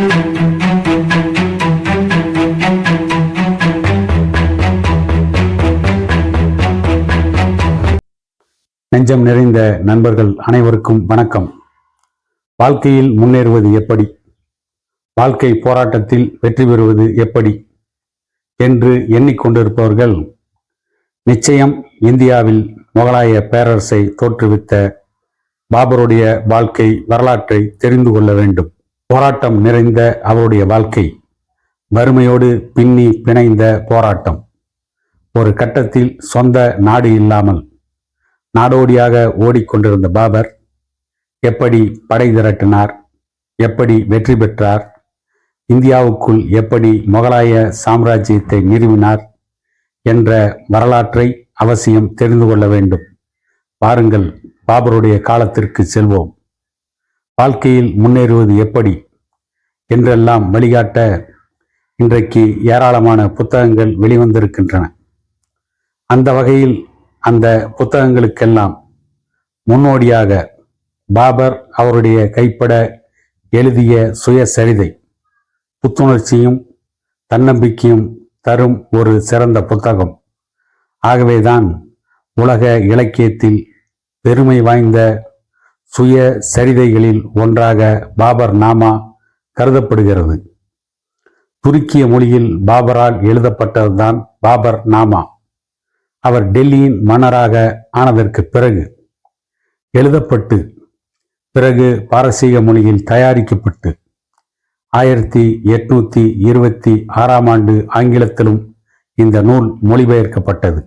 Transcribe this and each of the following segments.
நெஞ்சம் நிறைந்த நண்பர்கள் அனைவருக்கும் வணக்கம். வாழ்க்கையில் முன்னேறுவது எப்படி? வாழ்க்கை போராட்டத்தில் வெற்றி பெறுவது எப்படி? என்று எண்ணிக்கொண்டிருப்பவர்கள் நிச்சயம் இந்தியாவில் முகலாய பேரரசை தோற்றுவித்த பாபருடைய வாழ்க்கை வரலாற்றை தெரிந்து கொள்ள வேண்டும். போராட்டம் நிறைந்த அவருடைய வாழ்க்கை வறுமையோடு பின்னி பிணைந்த போராட்டம். ஒரு கட்டத்தில் சொந்த நாடு இல்லாமல் நாடோடியாக ஓடிக்கொண்டிருந்த பாபர் எப்படி படை திரட்டினார் எப்படி வெற்றி பெற்றார் இந்தியாவுக்குள் எப்படி முகலாய சாம்ராஜ்யத்தை நிறுவினார் என்ற வரலாற்றை அவசியம் தெரிந்து கொள்ள வேண்டும். பாருங்கள் பாபருடைய காலத்திற்கு செல்வோம். வாழ்க்கையில் முன்னேறுவது எப்படி? என்றெல்லாம் வழிகாட்ட இன்றைக்கு ஏராளமான புத்தகங்கள் வெளிவந்திருக்கின்றன. அந்த வகையில் அந்த புத்தகங்களுக்கெல்லாம் முன்னோடியாக பாபர் அவருடைய கைப்பட எழுதிய சுயசரிதை புத்துணர்ச்சியும் தன்னம்பிக்கையும் தரும் ஒரு சிறந்த புத்தகம். ஆகவேதான் உலக இலக்கியத்தில் பெருமை வாய்ந்த சுய சரிதைகளில் ஒன்றாக பாபர் நாமா கருதப்படுகிறது. துருக்கிய மொழியில் பாபரால் எழுதப்பட்டதுதான் பாபர் நாமா. அவர் டெல்லியின் மன்னராக ஆனதற்கு பிறகு எழுதப்பட்டு பிறகு பாரசீக மொழியில் தயாரிக்கப்பட்டு ஆயிரத்தி எட்நூத்தி இருபத்தி ஆறாம் ஆண்டு ஆங்கிலத்திலும் இந்த நூல் மொழிபெயர்க்கப்பட்டது.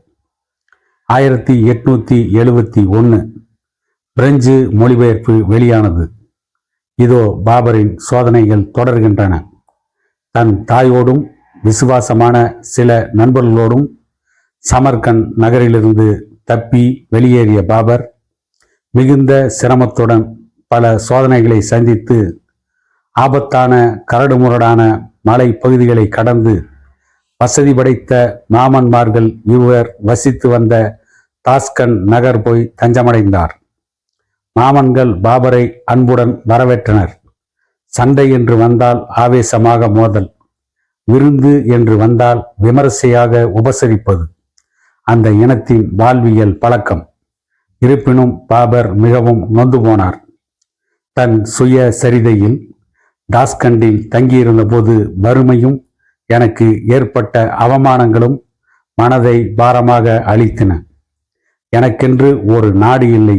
ஆயிரத்தி எட்நூத்தி எழுபத்தி ஒன்று பிரெஞ்சு மொழிபெயர்ப்பு வெளியானது. இதோ பாபரின் சோதனைகள் தொடர்கின்றன. தன் தாயோடும் விசுவாசமான சில நண்பர்களோடும் சமர்கன் நகரிலிருந்து தப்பி வெளியேறிய பாபர் மிகுந்த சிரமத்துடன் பல சோதனைகளை சந்தித்து ஆபத்தான கரடுமுரடான மலை பகுதிகளை கடந்து வசதி படைத்த மாமன்மார்கள் இருவர் வசித்து வந்த தாஸ்கன் நகர் போய் தஞ்சமடைந்தார். மாமன்கள் பாபரை அன்புடன் வரவேற்றனர். சண்டை என்று வந்தால் ஆவேசமாக மோதல். விருந்து என்று வந்தால் விமரிசையாக உபசரிப்பது. அந்த இனத்தின் வாழ்வியல் பழக்கம். இருப்பினும் பாபர் மிகவும் நொந்து போனார். தன் சுய சரிதையில் தாஸ்கண்டில் தங்கியிருந்த போது வறுமையும் எனக்கு ஏற்பட்ட அவமானங்களும் மனதை பாரமாக அளித்தன எனக்கென்று ஒரு நாடு இல்லை.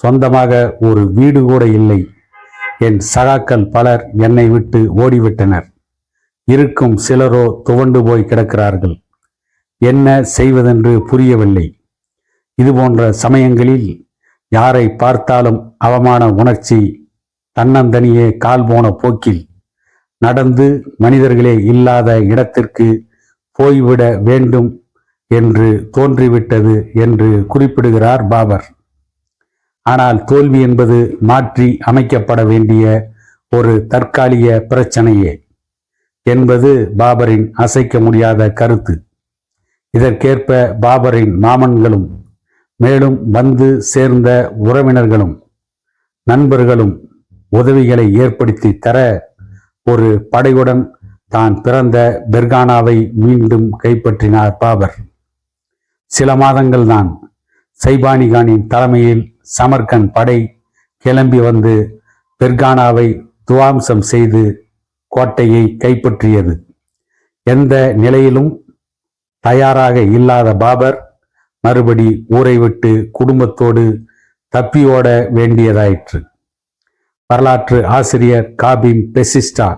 சொந்தமாக ஒரு வீடு கூட இல்லை. என் சகாக்கள் பலர் என்னை விட்டு ஓடிவிட்டனர். இருக்கும் சிலரோ துவண்டு போய் கிடக்கிறார்கள். என்ன செய்வதென்று புரியவில்லை. இதுபோன்ற சமயங்களில் யாரை பார்த்தாலும் அவமான உணர்ச்சி தன்னந்தனியே கால் போன போக்கில் நடந்து மனிதர்களே இல்லாத இடத்திற்கு போய்விட வேண்டும் என்று தோன்றிவிட்டது என்று குறிப்பிடுகிறார் பாபர். ஆனால் தோல்வி என்பது மாற்றி அமைக்கப்பட வேண்டிய ஒரு தற்காலிக பிரச்சனையே என்பது பாபரின் அசைக்க முடியாத கருத்து. இதற்கேற்ப பாபரின் மாமன்களும் மேலும் வந்து சேர்ந்த உறவினர்களும் நண்பர்களும் உதவிகளை ஏற்படுத்தி தர ஒரு படையுடன் தான் பிறந்த பெர்கானாவை மீண்டும் கைப்பற்றினார் பாபர். சில மாதங்கள் தான் சைபானிகானின் தலைமையில் சமர்கன் படை கிளம்பி வந்து பெர்கானாவை துவாம்சம் செய்து கோட்டையை கைப்பற்றியது. எந்த நிலையிலும் தயாராக இல்லாத பாபர் மறுபடி ஊரை விட்டு குடும்பத்தோடு தப்பியோட வேண்டியதாயிற்று. வரலாற்று ஆசிரியர் காபிம் பெசிஸ்டா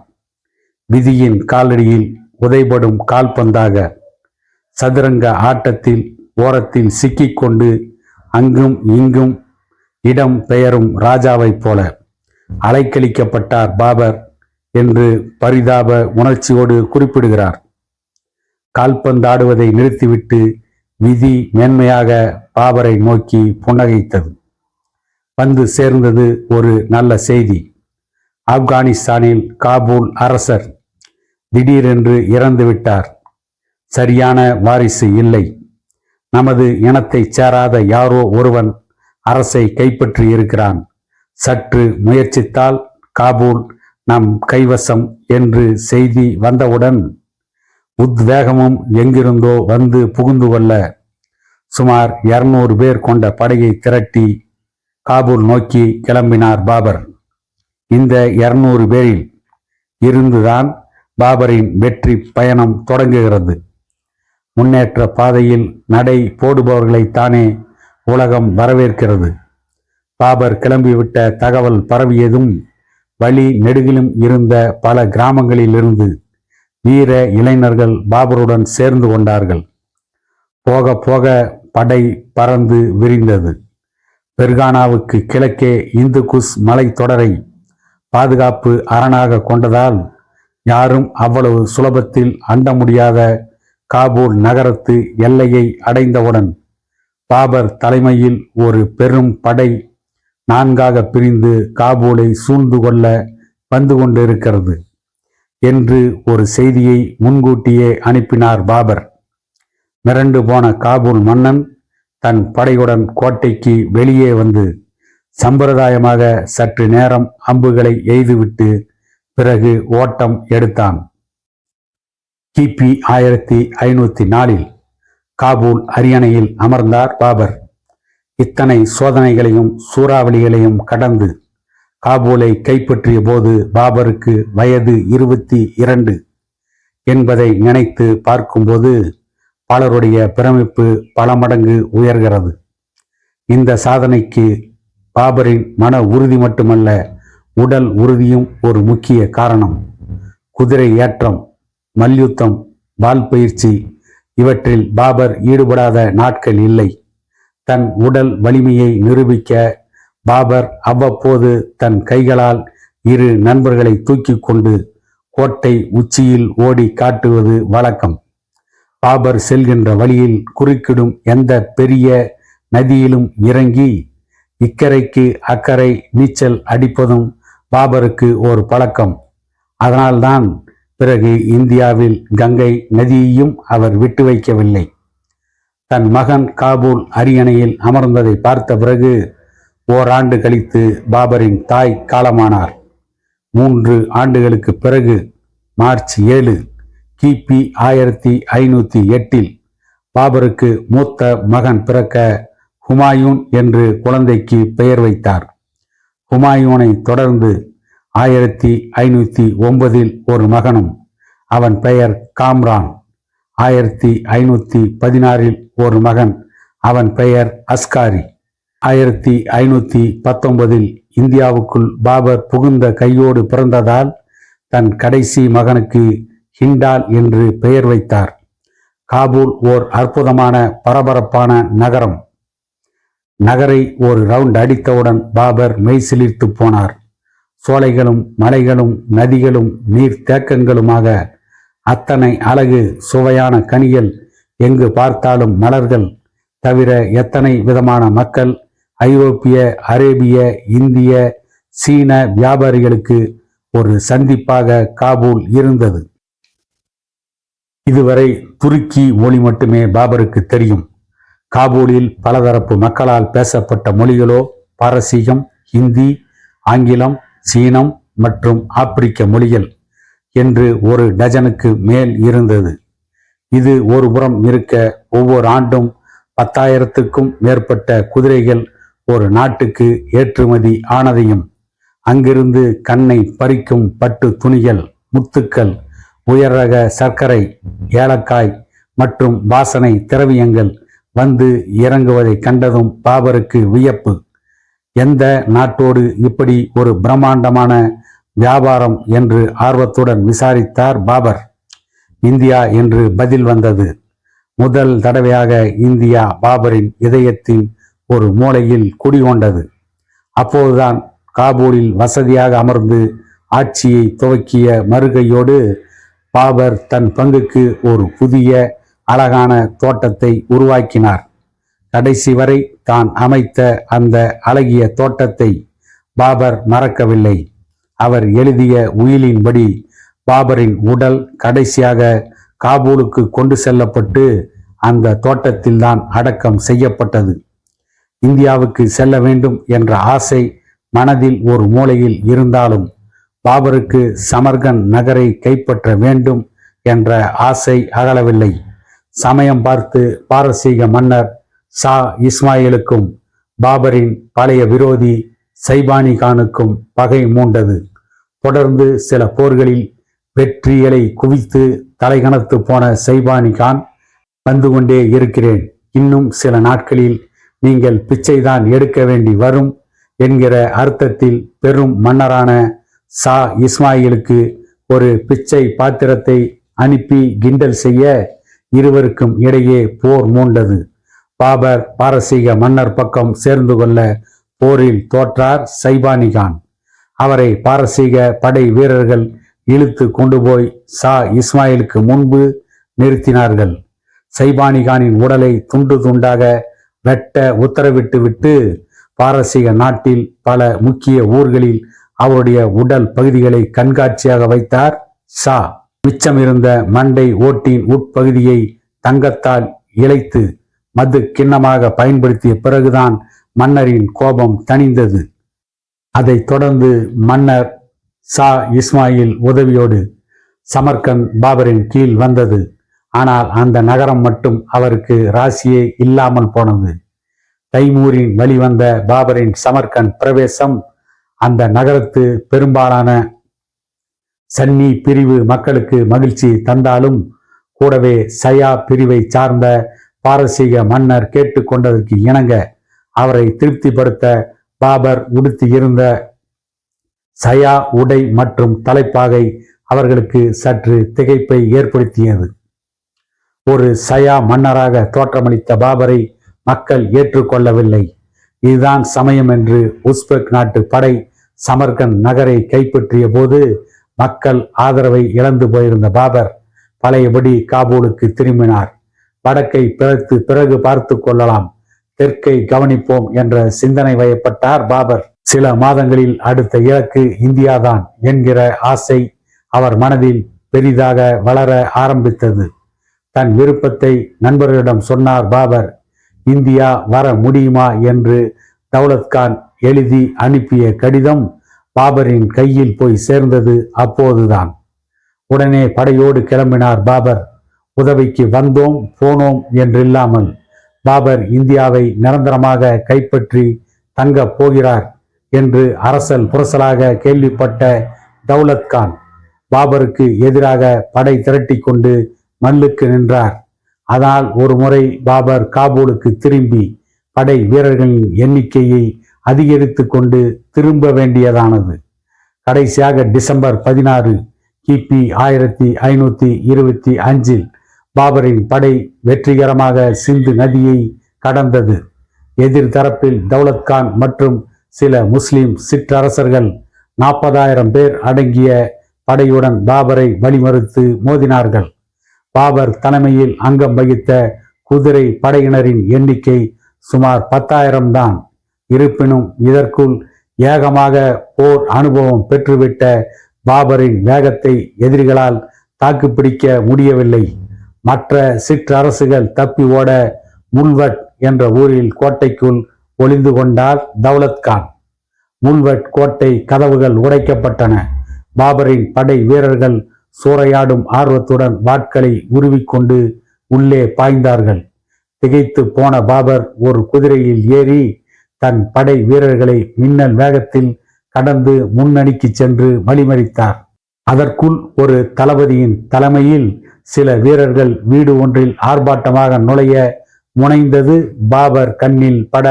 விதியின் காலடியில் உதைபடும் கால்பந்தாக சதுரங்க ஆட்டத்தில் ஓரத்தில் சிக்கிக்கொண்டு அங்கும் இங்கும் இடம் பெயரும் ராஜாவைப் போல. அலைக்கழிக்கப்பட்டார் பாபர் என்று பரிதாப உணர்ச்சியோடு குறிப்பிடுகிறார். கால்பந்தாடுவதை நிறுத்திவிட்டு விதி மேன்மையாக பாபரை நோக்கி புன்னகைத்தது. வந்து சேர்ந்தது ஒரு நல்ல செய்தி. ஆப்கானிஸ்தானில் காபூல் அரசர் திடீரென்று இறந்துவிட்டார் சரியான வாரிசு இல்லை. நமது இனத்தைச் சேராத யாரோ ஒருவன் அரசை கைப்பற்றி இருக்கிறான். சற்று முயற்சித்தால் காபூல் நம் கைவசம் என்று செய்தி வந்தவுடன் உத்வேகமும் எங்கிருந்தோ வந்து புகுந்து கொள்ள சுமார் இருநூறு பேர் கொண்ட படையை திரட்டி காபூல் நோக்கி கிளம்பினார் பாபர். இந்த இருநூறு பேரில் இருந்துதான் பாபரின் வெற்றி பயணம் தொடங்குகிறது. முன்னேற்ற பாதையில் நடை போடுபவர்களைத்தானே உலகம் வரவேற்கிறது. பாபர் கிளம்பிவிட்ட தகவல் பரவியதும் வழி நெடுகிலும் இருந்த பல கிராமங்களிலிருந்து வீர இளைஞர்கள் பாபருடன் சேர்ந்து கொண்டார்கள். போக போக படை பறந்து விரிந்தது. பெர்கானாவுக்கு கிழக்கே இந்து குஸ் மலைத்தொடரை பாதுகாப்பு அரணாக கொண்டதால் யாரும் அவ்வளவு சுலபத்தில் அண்ட முடியாத காபூல் நகரத்து எல்லையை அடைந்தவுடன் பாபர் தலைமையில் ஒரு பெரும் படை நான்காக பிரிந்து காபூலை சூழ்ந்து கொள்ள வந்து கொண்டிருக்கிறது என்று ஒரு செய்தியை முன்கூட்டியே அனுப்பினார் பாபர். மிரண்டு போன காபூல் மன்னன் தன் படையுடன் கோட்டைக்கு வெளியே வந்து சம்பிரதாயமாக சற்று நேரம் அம்புகளை எய்துவிட்டு பிறகு ஓட்டம் எடுத்தான். கிபி ஆயிரத்தி ஐநூத்தி நாலில் காபூல் அரியணையில் அமர்ந்தார் பாபர். இத்தனை சோதனைகளையும் சூறாவளிகளையும் கடந்து காபூலை கைப்பற்றிய போது பாபருக்கு வயது இருபத்தி இரண்டு என்பதை நினைத்து பார்க்கும்போது பலருடைய பிரமிப்பு பல மடங்கு உயர்கிறது. இந்த சாதனைக்கு பாபரின் மன உறுதி மட்டுமல்ல உடல் உறுதியும் ஒரு முக்கிய காரணம். குதிரை ஏற்றம் மல்யுத்தம் வால் பயிற்சி இவற்றில் பாபர் ஈடுபடாத நாட்கள் இல்லை. தன் உடல் வலிமையை நிரூபிக்க பாபர் அவ்வப்போது தன் கைகளால் இரு நண்பர்களை தூக்கி கொண்டு கோட்டை உச்சியில் ஓடி காட்டுவது வழக்கம். பாபர் செல்கின்ற வழியில் குறுக்கிடும் எந்த பெரிய நதியிலும் இறங்கி இக்கரைக்கு அக்கறை நீச்சல் அடிப்பதும் பாபருக்கு ஒரு பழக்கம். அதனால்தான் பிறகு இந்தியாவில் கங்கை நதியையும் அவர் விட்டு வைக்கவில்லை. தன் மகன் காபூல் அரியணையில் அமர்ந்ததை பார்த்த பிறகு ஓராண்டு கழித்து பாபரின் தாய் காலமானார். மூன்று ஆண்டுகளுக்கு பிறகு மார்ச் ஏழு கிபி ஆயிரத்தி ஐநூற்றி எட்டில் பாபருக்கு மூத்த மகன் பிறக்க ஹுமாயூன் என்று குழந்தைக்கு பெயர் வைத்தார். ஹுமாயூனை தொடர்ந்து ஆயிரத்தி ஐநூற்றி ஒன்பதில் ஒரு மகனும் அவன் பெயர் காம்ரான். ஆயிரத்தி ஐநூற்றி பதினாறில் ஒரு மகன் அவன் பெயர் அஸ்காரி. ஆயிரத்தி ஐநூற்றி பத்தொன்பதில் இந்தியாவுக்குள் பாபர் புகுந்த கையோடு பிறந்ததால் தன் கடைசி மகனுக்கு ஹிண்டால் என்று பெயர் வைத்தார். காபூல் ஓர் அற்புதமான பரபரப்பான நகரம். நகரை ஒரு ரவுண்ட் அடித்தவுடன் பாபர் மெய்சிலிர்த்து போனார். சோலைகளும் மலைகளும் நதிகளும் நீர்த்தேக்கங்களுமாக அத்தனை அழகு சுவையான கனிகள் எங்கு பார்த்தாலும் மலர்கள். தவிர எத்தனை விதமான மக்கள் ஐரோப்பிய அரேபிய இந்திய சீன வியாபாரிகளுக்கு ஒரு சந்திப்பாக காபூல் இருந்தது. இதுவரை துருக்கி மொழி மட்டுமே பாபருக்கு தெரியும். காபூலில் பலதரப்பு மக்களால் பேசப்பட்ட மொழிகளோ பாரசீகம் ஹிந்தி ஆங்கிலம் சீனம் மற்றும் ஆப்பிரிக்க மொழிகள் என்று ஒரு டஜனுக்கு மேல் இருந்தது. இது ஒரு புறம் இருக்க ஒவ்வொரு ஆண்டும் பத்தாயிரத்துக்கும் மேற்பட்ட குதிரைகள் ஒரு நாட்டுக்கு ஏற்றுமதி ஆனதையும் அங்கிருந்து கண்ணை பறிக்கும் பட்டு துணிகள் முத்துக்கள் உயர் ரக சர்க்கரை ஏலக்காய் மற்றும் வாசனை திரவியங்கள் வந்து இறங்குவதை கண்டதும் பாபருக்கு வியப்பு. எந்த நாட்டோடு இப்படி ஒரு பிரம்மாண்டமான வியாபாரம் என்று ஆர்வத்துடன் விசாரித்தார் பாபர். இந்தியா என்று பதில் வந்தது. முதல் தடவையாக இந்தியா பாபரின் இதயத்தின் ஒரு மூலையில் குடிகொண்டது. அப்போதுதான் காபூலில் வசதியாக அமர்ந்து ஆட்சியை துவக்கிய மறுகையோடு பாபர் தன் பங்குக்கு ஒரு புதிய அழகான தோட்டத்தை உருவாக்கினார். கடைசி வரை தான் அமைத்த அந்த அழகிய தோட்டத்தை பாபர் மறக்கவில்லை. அவர் எழுதிய உயிலின்படி பாபரின் உடல் கடைசியாக காபூலுக்கு கொண்டு செல்லப்பட்டு அந்த தோட்டத்தில்தான் அடக்கம் செய்யப்பட்டது. இந்தியாவுக்கு செல்ல வேண்டும் என்ற ஆசை மனதில் ஒரு மூலையில் இருந்தாலும் பாபருக்கு சமர்கன் நகரை கைப்பற்ற வேண்டும் என்ற ஆசை அகலவில்லை. சமயம் பார்த்து பாரசீக மன்னர் சா இஸ்மாயிலுக்கும் பாபரின் பழைய விரோதி சைபானி கானுக்கும் பகை மூண்டது. தொடர்ந்து சில போர்களில் வெற்றிகளை குவித்து தலைகணத்து போன சைபானி கான் வந்து கொண்டே இருக்கிறேன். இன்னும் சில நாட்களில் நீங்கள் பிச்சைதான் எடுக்க வேண்டி வரும் என்கிற அர்த்தத்தில் பெரும் மன்னரான சா இஸ்மாயிலுக்கு ஒரு பிச்சை பாத்திரத்தை அனுப்பி கிண்டல் செய்ய இருவருக்கும் இடையே போர் மூண்டது. பாபர் பாரசீக மன்னர் பக்கம் சேர்ந்து கொள்ள போரில் தோற்றார் சைபானிகான் அவரை பாரசீக படை வீரர்கள் இழுத்து கொண்டு போய் சா இஸ்மாயிலுக்கு முன்பு நிறுத்தினார்கள். சைபானிகானின் உடலை துண்டு துண்டாக வெட்ட உத்தரவிட்டு விட்டு பாரசீக நாட்டில் பல முக்கிய ஊர்களில் அவருடைய உடல் பகுதிகளை கண்காட்சியாக வைத்தார் ஷா மிச்சமிருந்த மண்டை ஓட்டின் உட்பகுதியை தங்கத்தால் இழைத்து மது கிண்ணமாக பயன்படுத்திய பிறகுதான் மன்னரின் கோபம் தணிந்தது. அதைத் தொடர்ந்து மன்னர் சா இஸ்மாயில் உதவியோடு சமர்கந்த் பாபரின் கீழ் வந்தது. ஆனால் அந்த நகரம் மட்டும் அவருக்கு ராசியே இல்லாமல் போனது. தைமூரின் வழிவந்த பாபரின் சமர்கந்த் பிரவேசம் அந்த நகரத்து பெரும்பாலான சன்னி பிரிவு மக்களுக்கு மகிழ்ச்சி தந்தாலும் கூடவே சயா பிரிவை சார்ந்த பாரசீக மன்னர் கேட்டுக்கொண்டதற்கு இணங்க அவரை திருப்திப்படுத்த பாபர் உடுத்தியிருந்த சயா உடை மற்றும் தலைப்பாகை அவர்களுக்கு சற்று திகைப்பை ஏற்படுத்தியது. ஒரு சயா மன்னராக தோற்றமளித்த பாபரை மக்கள் ஏற்றுக்கொள்ளவில்லை. இதுதான் சமயம் என்று உஸ்பெக் நாட்டு படை சமர்கன் நகரை கைப்பற்றிய போது மக்கள் ஆதரவை இழந்து போயிருந்த பாபர் பழையபடி காபூலுக்கு திரும்பினார். வடக்கை பிறத்து பிறகு பார்த்து கொள்ளலாம். தெற்கை கவனிப்போம் என்ற சிந்தனை வயப்பட்டார் பாபர். சில மாதங்களில் அடுத்த இலக்கு இந்தியாதான் என்கிற ஆசை அவர் மனதில் பெரிதாக வளர ஆரம்பித்தது. தன் விருப்பத்தை நண்பர்களிடம் சொன்னார் பாபர் இந்தியா வர முடியுமா? என்று தௌலத்கான் எழுதி அனுப்பிய கடிதம் பாபரின் கையில் போய் சேர்ந்தது அப்போதுதான். உடனே படையோடு கிளம்பினார் பாபர். உதவிக்கு வந்தோம் போனோம் என்றில்லாமல் பாபர் இந்தியாவை நிரந்தரமாக கைப்பற்றி தங்க போகிறார் என்று அரசல் புரசலாக கேள்விப்பட்ட தௌலத்கான் பாபருக்கு எதிராக படை திரட்டி கொண்டு மல்லுக்கு நின்றார். அதனால் ஒரு முறை பாபர் காபூலுக்கு திரும்பி படை வீரர்களின் எண்ணிக்கையை அதிகரித்து கொண்டு திரும்ப வேண்டியதானது. கடைசியாக டிசம்பர் பதினாறு கிபி ஆயிரத்தி ஐநூத்தி இருபத்தி அஞ்சில் பாபரின் படை வெற்றிகரமாக சிந்து நதியை கடந்தது. எதிர்தரப்பில் தௌலத்கான் மற்றும் சில முஸ்லிம் சிற்றரசர்கள் நாற்பதாயிரம் பேர் அடங்கிய படையுடன் பாபரை வழிமறுத்து மோதினார்கள். பாபர் தலைமையில் அங்கம் வகித்த குதிரை படையினரின் எண்ணிக்கை சுமார் பத்தாயிரம் தான். இருப்பினும் இதற்குள் ஏகமாக போர் அனுபவம் பெற்றுவிட்ட பாபரின் வேகத்தை எதிரிகளால் தாக்குப்பிடிக்க முடியவில்லை. மற்ற சிற்றரசுகள் தப்பி ஓட முல்வட் என்ற ஊரில் கோட்டைக்குள் ஒளிந்து கொண்டார் தௌலத்கான் முல்வட் கோட்டை கதவுகள் உடைக்கப்பட்டன. பாபரின் படை வீரர்கள் சூறையாடும் ஆர்வத்துடன் வாட்களை உருவிக்கொண்டு உள்ளே பாய்ந்தார்கள். திகைத்து போன பாபர் ஒரு குதிரையில் ஏறி தன் படை வீரர்களை மின்னல் வேகத்தில் கடந்து முன்னணிக்கு சென்று வழிமறித்தார். அதற்குள் ஒரு தளபதியின் தலைமையில் சில வீரர்கள் வீடு ஒன்றில் ஆர்ப்பாட்டமாக நுழைய முனைந்தது பாபர் கண்ணில் பட.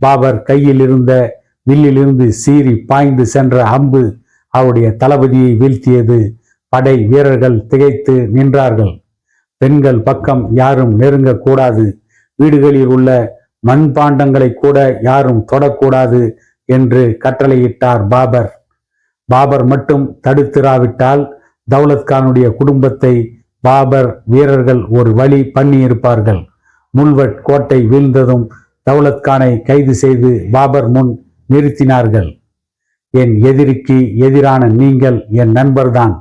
பாபர் கையில் இருந்த வில்லிலிருந்து சீறி பாய்ந்து சென்ற அம்பு அவருடைய தளபதியை வீழ்த்தியது. படை வீரர்கள் திகைத்து நின்றார்கள். பெண்கள் பக்கம் யாரும் நெருங்கக்கூடாது. வீடுகளில் உள்ள மண்பாண்டங்களை கூட யாரும் தொடக்கூடாது என்று கட்டளையிட்டார் பாபர். பாபர் மட்டும் தடுத்திராவிட்டால் தௌலத்கானுடைய குடும்பத்தை பாபர் வீரர்கள் ஒரு வழி பண்ணியிருப்பார்கள். முல்வட் கோட்டை வீழ்ந்ததும் தௌலத்கானை கைது செய்து பாபர் முன் நிறுத்தினார்கள். என் எதிரிக்கு எதிரான நீங்கள் என் நண்பர்தான்.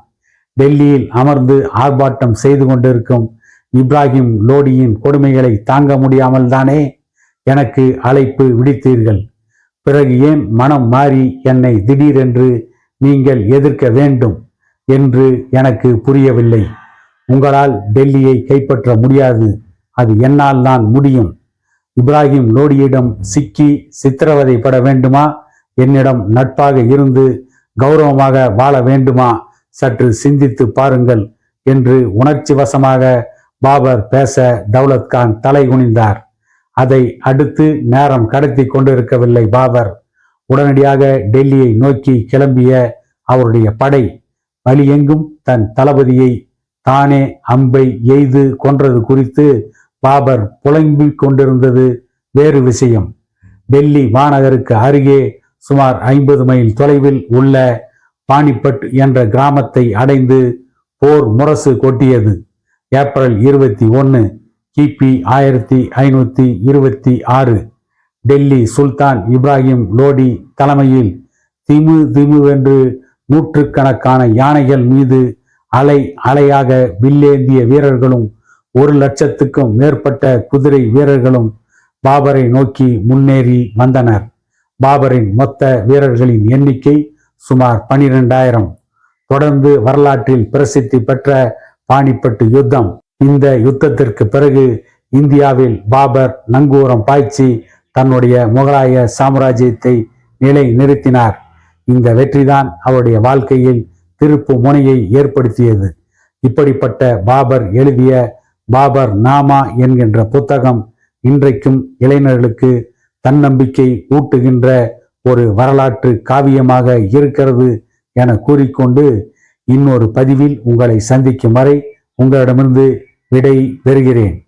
டெல்லியில் அமர்ந்து ஆர்ப்பாட்டம் செய்து கொண்டிருக்கும் இப்ராஹிம் லோடியின் கொடுமைகளை தாங்க முடியாமல் தானே எனக்கு அழைப்பு விடுத்தீர்கள். பிறகு ஏன் மனம் மாறி என்னை திடீரென்று நீங்கள் எதிர்க்க வேண்டும் என்று எனக்கு புரியவில்லை. உங்களால் டெல்லியை கைப்பற்ற முடியாது. அது என்னால் தான் முடியும். இப்ராஹிம் லோடியிடம் சிக்கி சித்திரவதைப்பட வேண்டுமா? என்னிடம் நட்பாக இருந்து கௌரவமாக வாழ வேண்டுமா? சற்று சிந்தித்து பாருங்கள் என்று உணர்ச்சி வசமாக பாபர் பேச தௌலத் கான் தலை குனிந்தார். அதை அடுத்து நேரம் கடத்தி கொண்டிருக்கவில்லை பாபர். உடனடியாக டெல்லியை நோக்கி கிளம்பிய அவருடைய படை வழியெங்கும் தன் தளபதியை தானே அம்பை எய்து கொன்றது குறித்து பாபர் புலம்பிக் கொண்டிருந்தது வேறு விஷயம். டெல்லி மாநகருக்கு அருகே சுமார் ஐம்பது மைல் தொலைவில் உள்ள பானிபட் என்ற கிராமத்தை அடைந்து போர் முரசு கொட்டியது. ஏப்ரல் இருபத்தி ஒன்று கிபி ஆயிரத்தி ஐநூத்தி இருபத்தி ஆறு. டெல்லி சுல்தான் இப்ராஹிம் லோடி தலைமையில் திமு திமுவென்று நூற்றுக்கணக்கான யானைகள் மீது அலை அலையாக வில்லேந்திய வீரர்களும் ஒரு லட்சத்துக்கும் மேற்பட்ட குதிரை வீரர்களும் பாபரை நோக்கி முன்னேறி வந்தனர். பாபரின் மொத்த வீரர்களின் எண்ணிக்கை சுமார் பனிரெண்டாயிரம். தொடர்ந்து வரலாற்றில் பிரசித்தி பெற்ற பாணிப்பட்டு யுத்தம். இந்த யுத்தத்திற்கு பிறகு இந்தியாவில் பாபர் நங்கூரம் பாய்ச்சி தன்னுடைய முகலாய சாம்ராஜ்யத்தை நிலை நிறுத்தினார் இந்த வெற்றிதான் அவருடைய வாழ்க்கையில் திருப்பு முனையை ஏற்படுத்தியது. இப்படிப்பட்ட பாபர் எழுதிய பாபர் நாமா என்கின்ற புத்தகம் இன்றைக்கும் இளைஞர்களுக்கு தன்னம்பிக்கை ஊட்டுகின்ற ஒரு வரலாற்று காவியமாக இருக்கிறது என கூறிக்கொண்டு இன்னொரு பதிவில் உங்களை சந்திக்கும் வரை உங்களிடமிருந்து விடை பெறுகிறேன்.